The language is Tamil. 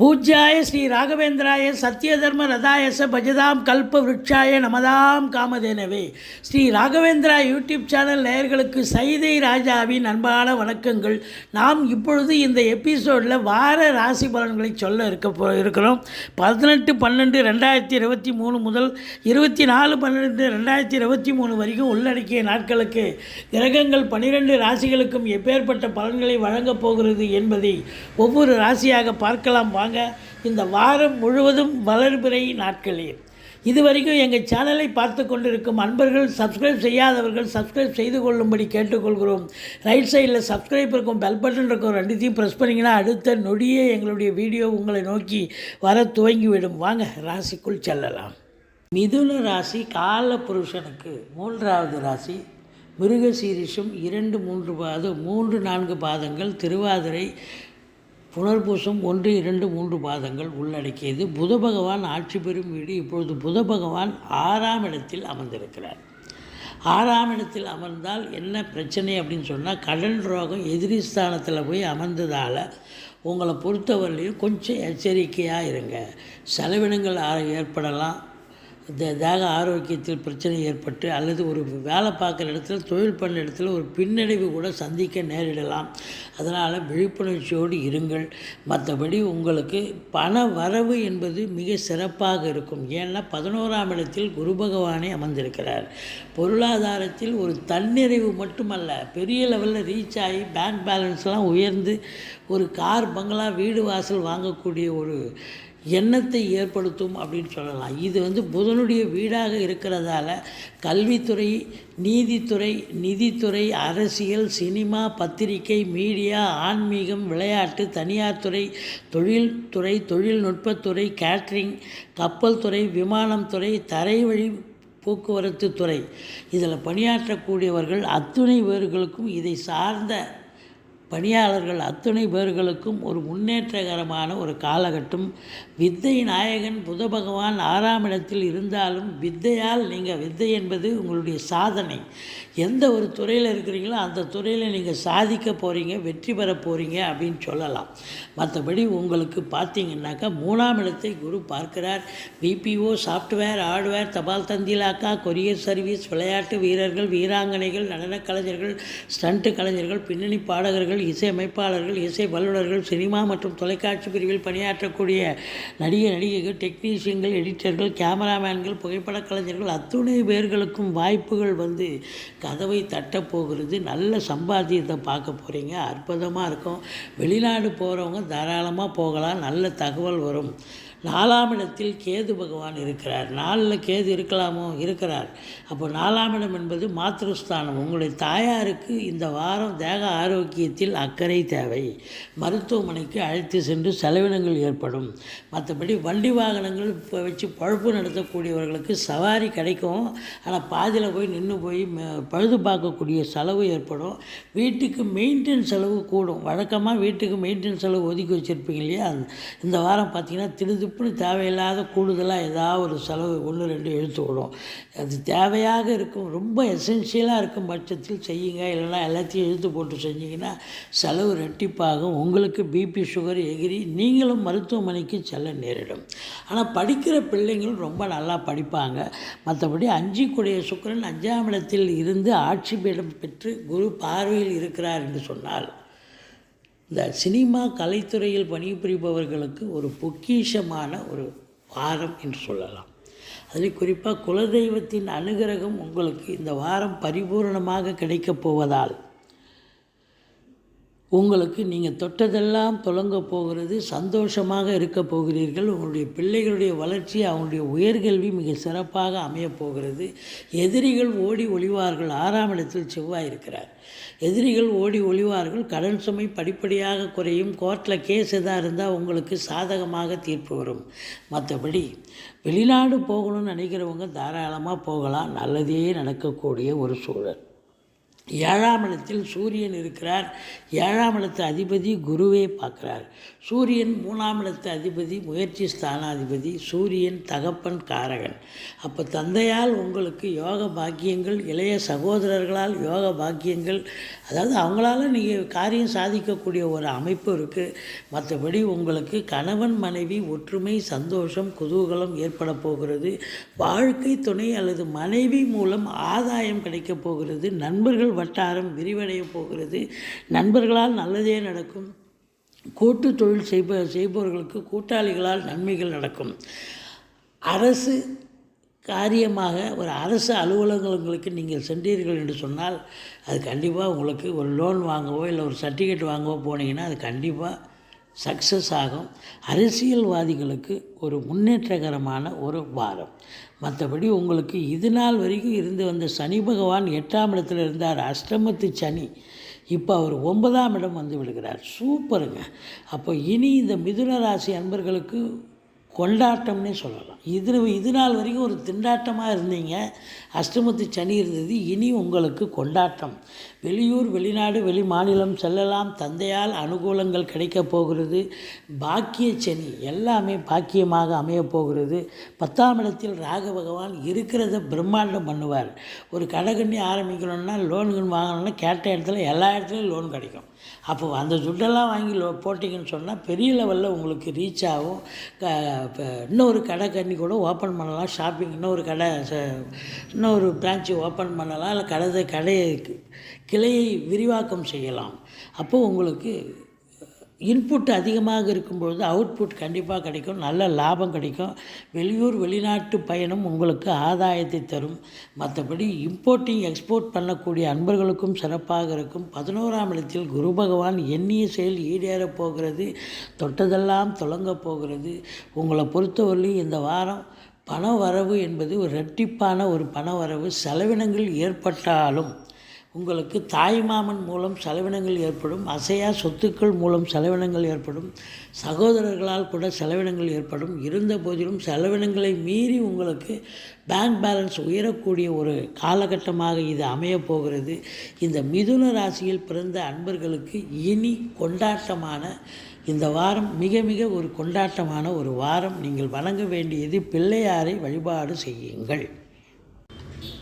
பூஜ்யாய ஸ்ரீ ராகவேந்திராய சத்யதர்ம ரதாயச பஜதாம் கல்ப விருட்சாய நமதாம் காமதேனவே. ஸ்ரீ ராகவேந்திரா யூடியூப் சேனல் நேயர்களுக்கு சைதை ராஜாவின் அன்பான வணக்கங்கள். நாம் இப்பொழுது இந்த எபிசோடில் வார ராசி பலன்களை சொல்ல இருக்க போ இருக்கிறோம். பதினெட்டு பன்னெண்டு ரெண்டாயிரத்தி இருபத்தி மூணு முதல் இருபத்தி நாலு பன்னெண்டு ரெண்டாயிரத்தி இருபத்தி மூணு வரைக்கும் உள்ளடக்கிய நாட்களுக்கு கிரகங்கள் பன்னிரெண்டு ராசிகளுக்கும் எப்பேற்பட்ட பலன்களை வழங்கப் போகிறது என்பதை ஒவ்வொரு ராசியாக பார்க்கலாம். வாங்க. இந்த வாரம் முழுவதும் வளர்பிறை நாட்களே. இதுவரைக்கும் எங்கள் சேனலை பார்த்து கொண்டிருக்கும் அன்பர்கள் சப்ஸ்கிரைப் செய்யாதவர்கள் சப்ஸ்கிரைப் செய்து கொள்ளும்படி கேட்டுக்கொள்கிறோம். ரைட் சைடில் சப்ஸ்கிரைப் இருக்கும் பெல் பட்டன் இருக்கும் ரெண்டுத்தையும் ப்ரெஸ் பண்ணிங்கன்னா அடுத்த நொடியே எங்களுடைய வீடியோ உங்களை நோக்கி வர துவங்கிவிடும். வாங்க ராசிக்குள் செல்லலாம். மிதுன ராசி கால புருஷனுக்கு மூன்றாவது ராசி மிருகசீரிஷம் இரண்டு மூன்று பாதம் மூன்று நான்கு பாதங்கள் திருவாதிரை புனர்பூசம் ஒன்று இரண்டு மூன்று பாதங்கள் உள்ளடக்கியது. புத பகவான் ஆட்சி பெறும் வீடு இப்பொழுது புத பகவான் ஆறாம் இடத்தில் அமர்ந்திருக்கிறார். ஆறாம் இடத்தில் அமர்ந்தால் என்ன பிரச்சனை அப்படின்னு சொன்னால் கடன் ரோகம் எதிரி ஸ்தானத்தில் போய் அமர்ந்ததால் உங்களை பொறுத்தவரையிலையும் கொஞ்சம் எச்சரிக்கையாக இருங்க. செலவினங்கள் ஏற்படலாம். தேக ஆரோக்கியத்தில் பிரச்சனை ஏற்பட்டு அல்லது ஒரு வேலை பார்க்குற இடத்துல தொழில் பண்ண இடத்துல ஒரு பின்னடைவு கூட சந்திக்க நேரிடலாம். அதனால் விழிப்புணர்ச்சியோடு இருங்கள். மற்றபடி உங்களுக்கு பண வரவு என்பது மிக சிறப்பாக இருக்கும். ஏன்னா பதினோராம் இடத்தில் குரு பகவானே அமர்ந்திருக்கிறார். பொருளாதாரத்தில் ஒரு தன்னிறைவு மட்டுமல்ல பெரிய லெவலில் ரீச் ஆகி பேங்க் பேலன்ஸ்லாம் உயர்ந்து ஒரு கார் பங்களா வீடு வாசல் வாங்கக்கூடிய ஒரு எண்ணத்தை ஏற்படுத்தும் அப்படின்னு சொல்லலாம். இது வந்து புதனுடைய வீடாக இருக்கிறதால கல்வித்துறை நீதித்துறை நிதித்துறை அரசியல் சினிமா பத்திரிகை மீடியா ஆன்மீகம் விளையாட்டு தனியார் துறை தொழில்துறை தொழில்நுட்பத்துறை கேட்ரிங் கப்பல் துறை விமானம் துறை தரைவழி போக்குவரத்து துறை. இதில் பணியாற்றக்கூடியவர்கள் அத்துணை பேர்களுக்கும் இதை சார்ந்த பணியாளர்கள் அத்துணை பேர்களுக்கும் ஒரு முன்னேற்றகரமான ஒரு காலகட்டம். வித்தை நாயகன் புத பகவான் ஆறாம் இடத்தில் இருந்தாலும் வித்தையால் நீங்கள் வித்தை என்பது உங்களுடைய சாதனை. எந்த ஒரு துறையில் இருக்கிறீங்களோ அந்த துறையில் நீங்கள் சாதிக்க போகிறீங்க வெற்றி பெற போகிறீங்க அப்படின்னு சொல்லலாம். மற்றபடி உங்களுக்கு பார்த்தீங்கன்னாக்கா மூணாம் இடத்தை குரு பார்க்கிறார். பிபிஓ சாஃப்ட்வேர் ஹார்ட்வேர் தபால் தந்திலாக்கா கொரியர் சர்வீஸ் விளையாட்டு வீரர்கள் வீராங்கனைகள் நடனக் கலைஞர்கள் ஸ்டண்ட் கலைஞர்கள் பின்னணி பாடகர்கள் இசையமைப்பாளர்கள் இசை வல்லுநர்கள் சினிமா மற்றும் தொலைக்காட்சி பிரிவில் பணியாற்றக்கூடிய நடிகை நடிகைகள் டெக்னீஷியன்கள் எடிட்டர்கள் கேமராமேன்கள் புகைப்படக் கலைஞர்கள் அத்துணை பேர்களுக்கும் வாய்ப்புகள் வந்து கதவை தட்டப் போகிறது. நல்ல சம்பாத்தியத்தை பார்க்க போகிறீங்க அற்புதமாக இருக்கும். வெளிநாடு போகிறவங்க தாராளமாக போகலாம். நல்ல தகவல் வரும். நாலாம் இடத்தில் கேது பகவான் இருக்கிறார். நாலில் கேது இருக்கலாமோ? இருக்கிறார். அப்போ நாலாம் இடம் என்பது மாத்திருஸ்தானம் உங்களுடைய தாயாருக்கு இந்த வாரம் தேக ஆரோக்கியத்தில் அக்கறை தேவை. மருத்துவமனைக்கு அழைத்து சென்று செலவினங்கள் ஏற்படும். மற்றபடி வண்டி வாகனங்கள் இப்போ வச்சு பழுப்பு நடத்தக்கூடியவர்களுக்கு சவாரி கிடைக்கும். ஆனால் பாதியில் போய் நின்று போய் பழுது பார்க்கக்கூடிய செலவு ஏற்படும். வீட்டுக்கு மெயின்டெனன்ஸ் செலவு கூடும். வழக்கமாக வீட்டுக்கு மெயின்டெனன்ஸ் செலவு ஒதுக்கி வச்சுருப்பீங்க இல்லையா? அந்த- இந்த வாரம் பார்த்தீங்கன்னா திருதுப்புன்னு தேவையில்லாத கூடுதலாக ஏதாவது ஒரு செலவு ஒன்று ரெண்டு இழுத்து விடும். அது தேவையாக இருக்கும் ரொம்ப எசென்ஷியலாக இருக்கும் பட்சத்தில் செய்யுங்க. இல்லைனா எல்லாத்தையும் இழுத்து போட்டு செஞ்சீங்கன்னா செலவு ரெட்டிப்பாகும். உங்களுக்கு பிபி சுகர் எகிரி நீங்களும் மருத்துவமனைக்கு செல்ல நேரிடும். ஆனால் படிக்கிற பிள்ளைங்களும் ரொம்ப நல்லா படிப்பாங்க. மற்றபடி அஞ்சிக்குடைய சுக்கிரன் அஞ்சாம் இடத்தில் இருந்து ஆட்சி பீடம் பெற்று குரு பார்வையில் இருக்கிறார் என்று சொன்னால் இந்த சினிமா கலைத்துறையில் பணிபுரிபவர்களுக்கு ஒரு பொக்கிஷமான ஒரு வாரம் என்று சொல்லலாம். அதில் குறிப்பாக குலதெய்வத்தின் அனுகிரகம் உங்களுக்கு இந்த வாரம் பரிபூரணமாக கிடைக்கப் போவதால் உங்களுக்கு நீங்கள் தொட்டதெல்லாம் தொடங்க போகிறது சந்தோஷமாக இருக்க போகிறீர்கள். உங்களுடைய பிள்ளைகளுடைய வளர்ச்சி அவங்களுடைய உயர்கல்வி மிக சிறப்பாக அமையப் போகிறது. எதிரிகள் ஓடி ஒளிவார்கள் ஆறாம் இடத்தில் செவ்வாய் இருக்கிறார். எதிரிகள் ஓடி ஒளிவார்கள் கடன் சுமை படிப்படியாக குறையும். கோர்ட்டில் கேஸ் எதாக இருந்தால் உங்களுக்கு சாதகமாக தீர்ப்பு வரும். மற்றபடி வெளிநாடு போகணும்னு நினைக்கிறவங்க தாராளமாக போகலாம். நல்லதே நடக்கக்கூடிய ஒரு சூழல். ஏழாம் இடத்தில் சூரியன் இருக்கிறார். ஏழாம் இடத்து அதிபதி குருவே பார்க்குறார். சூரியன் மூணாம் இடத்து அதிபதி முயற்சி ஸ்தானாதிபதி சூரியன் தகப்பன் காரகன். அப்போ தந்தையால் உங்களுக்கு யோக பாக்கியங்கள் இளைய சகோதரர்களால் யோக பாக்கியங்கள் அதாவது அவங்களால நீங்கள் காரியம் சாதிக்கக்கூடிய ஒரு அமைப்பு இருக்குது மற்றபடி உங்களுக்கு கணவன் மனைவி ஒற்றுமை சந்தோஷம் குதூகலம் ஏற்பட போகிறது. வாழ்க்கை துணை அல்லது மனைவி மூலம் ஆதாயம் கிடைக்கப் போகிறது. நண்பர்கள் வட்டாரம் விரிவடைய போகிறது. நண்பர்களால் நல்லதே நடக்கும். கூட்டு தொழில் செய்ப செய்பவர்களுக்கு கூட்டாளிகளால் நன்மைகள் நடக்கும். அரசு காரியமாக ஒரு அரசு அலுவலகங்களுக்கு நீங்கள் சென்றீர்கள் என்று சொன்னால் அது கண்டிப்பாக உங்களுக்கு ஒரு லோன் வாங்கவோ இல்லை ஒரு சர்டிஃபிகேட் வாங்கவோ போனீங்கன்னா அது கண்டிப்பாக சக்ஸஸ் ஆகும். அரசியல்வாதிகளுக்கு ஒரு முன்னேற்றகரமான ஒரு வாரம். மற்றபடி உங்களுக்கு இது நாள் வரைக்கும் இருந்து வந்த சனி பகவான் எட்டாம் இடத்துல இருந்தார். அஷ்டமத்து சனி. இப்போ அவர் ஒன்பதாம் இடம் வந்து விடுகிறார். சூப்பருங்க. அப்போ இனி இந்த மிதுன ராசி அன்பர்களுக்கு கொண்டாட்டம்னே சொல்லலாம். இது இது நாள் வரைக்கும் ஒரு திண்டாட்டமாக இருந்தீங்க. அஷ்டமத்து சனி இருந்தது. இனி உங்களுக்கு கொண்டாட்டம். வெளியூர் வெளிநாடு வெளி மாநிலம் செல்லலாம். தந்தையால் அனுகூலங்கள் கிடைக்கப் போகிறது. பாக்கிய சனி எல்லாமே பாக்கியமாக அமையப் போகிறது. பத்தாம் இடத்தில் ராக பகவான் இருக்கிறத பிரம்மாண்டம் பண்ணுவார். ஒரு கடைக்கண்ணி ஆரம்பிக்கணும்னா லோன்கள் வாங்கணும்னா கேட்ட இடத்துல எல்லா இடத்துலையும் லோன் கிடைக்கும். அப்போ அந்த துட்டெல்லாம் வாங்கி லோ போட்டிங்கன்னு சொன்னால் பெரிய லெவலில் உங்களுக்கு ரீச் ஆகும். க இப்போ இன்னொரு கடை கண்ணி கூட ஓப்பன் பண்ணலாம் ஷாப்பிங் இன்னொரு கடை ச- இன்னொரு பிரான்ச்சு ஓப்பன் பண்ணலாம் இல்லை கடை கடையை கிளையை விரிவாக்கம் செய்யலாம். அப்போது உங்களுக்கு இன்புட் அதிகமாக இருக்கும்பொழுது அவுட்புட் கண்டிப்பாக கிடைக்கும். நல்ல லாபம் கிடைக்கும். வெளியூர் வெளிநாட்டு பயணம் உங்களுக்கு ஆதாயத்தை தரும். மற்றபடி இம்போர்ட்டிங் எக்ஸ்போர்ட் பண்ணக்கூடிய அன்பர்களுக்கும் சிறப்பாக இருக்கும். பதினோராம் இடத்தில் குரு பகவான் எண்ணிய செயல் ஈடேறப் போகிறது. தொட்டதெல்லாம் தொடங்கப் போகிறது. உங்களை பொறுத்தவரையிலும் இந்த வாரம் பண வரவு என்பது ஒரு ரெட்டிப்பான ஒரு பண வரவு. செலவினங்கள் ஏற்பட்டாலும் உங்களுக்கு தாய்மாமன் மூலம் செலவினங்கள் ஏற்படும் அசையா சொத்துக்கள் மூலம் செலவினங்கள் ஏற்படும் சகோதரர்களால் கூட செலவினங்கள் ஏற்படும் இருந்த போதிலும் செலவினங்களை மீறி உங்களுக்கு பேங்க் பேலன்ஸ் உயரக்கூடிய ஒரு காலகட்டமாக இது அமையப் போகிறது. இந்த மிதுன ராசியில் பிறந்த அன்பர்களுக்கு இனி கொண்டாட்டமான இந்த வாரம் மிக மிக ஒரு கொண்டாட்டமான ஒரு வாரம். நீங்கள் வணங்க வேண்டியது பிள்ளையாரை வழிபாடு செய்யுங்கள்.